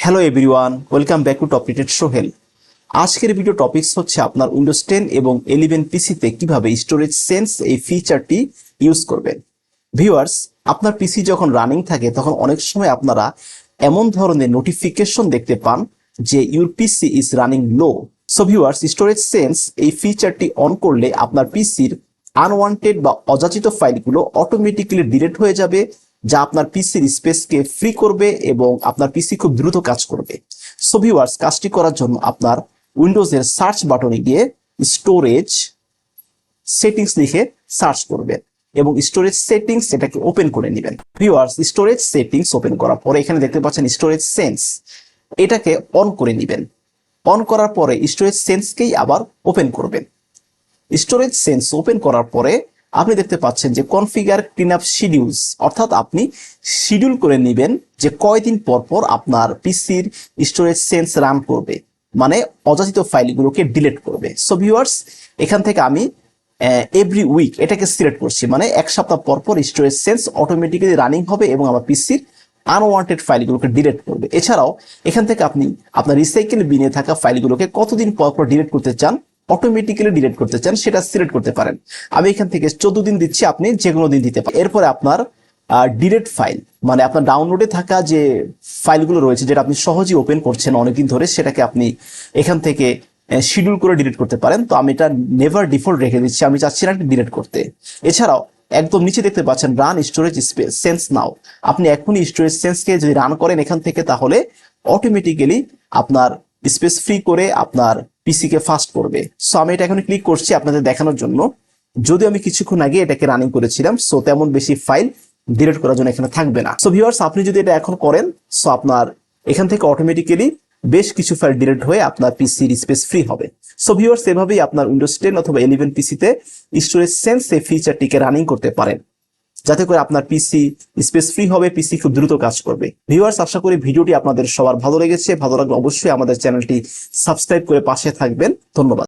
Hello everyone welcome back to টপিটেড Sohel আজকের video topics হচ্ছে আপনার উইন্ডোজ টেন এবং এলিভেন পিসিতে কীভাবে স্টোরেজ সেন্স এই ফিচারটি ইউজ করবেন। ভিউয়ার্স আপনার পিসি যখন রানিং থাকে, তখন অনেক সময় আপনারা এমন ধরনের নোটিফিকেশন দেখতে পান যে your PC is running low so viewers storage sense এই ফিচারটি অন করলে আপনার পিসির আনওয়ান্টেড বা অযাচিত ফাইলগুলো অটোমেটিক্যালি ডিলেট হয়ে যাবে যা আপনার পিসির স্পেসকে ফ্রি করবে এবং আপনার পিসি খুব দ্রুত কাজ করবে। সো ভিউয়ার্স কাজটি করার জন্য আপনার উইন্ডোজের সার্চ বাটনে গিয়ে স্টোরেজ সেটিংস লিখে সার্চ করবেন এবং স্টোরেজ সেটিংস এটাকে ওপেন করে নেবেন। ভিউয়ার্স স্টোরেজ সেটিংস ওপেন করার পরে এখানে দেখতে পাচ্ছেন স্টোরেজ সেন্স। এটাকে অন করে নেবেন। অন করার পরে স্টোরেজ সেন্সকেই আবার ওপেন করবেন। স্টোরেজ সেন্স ওপেন করার পরে আপনি দেখতে পাচ্ছেন যে কনফিগার ক্লিন আপ শিডিউলস অর্থাৎ আপনি শিডিউল করে নেবেন যে কয়দিন পর পর আপনার পিসির স্টোরেজ সেন্স রান করবে মানে অযাচিত ফাইলগুলোকে ডিলিট করবে। সো ভিউয়ার্স এখান থেকে আমি এভরি উইক এটাকে সিলেক্ট করছি মানে এক সপ্তাহ পর পর স্টোরেজ সেন্স অটোমেটিক্যালি রানিং হবে এবং আমার পিসির আনওয়ান্টেড ফাইলগুলোকে ডিলেট করবে। এছাড়াও, এখান থেকে আপনি আপনার রিসাইকেল বিনে থাকা ফাইলগুলোকে কতদিন পর পর ডিলিট করতে চান অটোমেটিক্যালি ডিলিট করতে চান, সেটা সিলেক্ট করতে পারেন। আমি এখান থেকে চোদ্দ দিন দিচ্ছি, আপনি যে কোনো দিন দিতে পারেন। এরপরে আপনার ডিলেট ফাইল মানে আপনার ডাউনলোডে থাকা যে ফাইলগুলো রয়েছে, যেটা আপনি সহজেই ওপেন করছেন অনেকদিন ধরে, সেটাকে আপনি এখান থেকে শিডিউল করে ডিলিট করতে পারেন। তো আমি এটা নেভার ডিফল্ট রেখে দিচ্ছি, আমি চাচ্ছি না ডিলিট করতে। এছাড়াও, একদম নিচে দেখতে পাচ্ছেন run storage space sense now আপনি এখনই স্টোরেজ সেন্সকে যদি রান করেন এখান থেকে, তাহলে অটোমেটিক্যালি আপনার স্পেস ফ্রি করে আপনার পিসি কে ফাস্ট করবে। সো আমি এটা এখন ক্লিক করছি আপনাদের দেখানোর জন্য। যদিও আমি কিছুক্ষণ আগে এটাকে রানিং করেছিলাম সো তেমন বেশি ফাইল ডিলিট করার জন্য এখানে থাকবে না। সো ভিউয়ার্স আপনি যদি এটা এখন করেন সো আপনার এখান থেকে অটোমেটিক্যালি বেশ কিছু ফাইল ডিলিট হয়ে আপনার পিসির স্পেস ফ্রি হবে। সো ভিউয়ার্স এভাবেই আপনার উইন্ডোজ টেন অথবা ইলেভেন পিসিতে স্টোরেজ সেন্স এই ফিচারটিকে রানিং করতে পারেন। যাতে করে আপনার পিসি স্পেস ফ্রি হবে পিসি খুব দ্রুত কাজ করবে। ভিউয়ার্স আশা করি ভিডিওটি আপনাদের সবার ভালো লেগেছে। ভালো লাগলে অবশ্যই আমাদের চ্যানেলটি সাবস্ক্রাইব করে পাশে থাকবেন। ধন্যবাদ।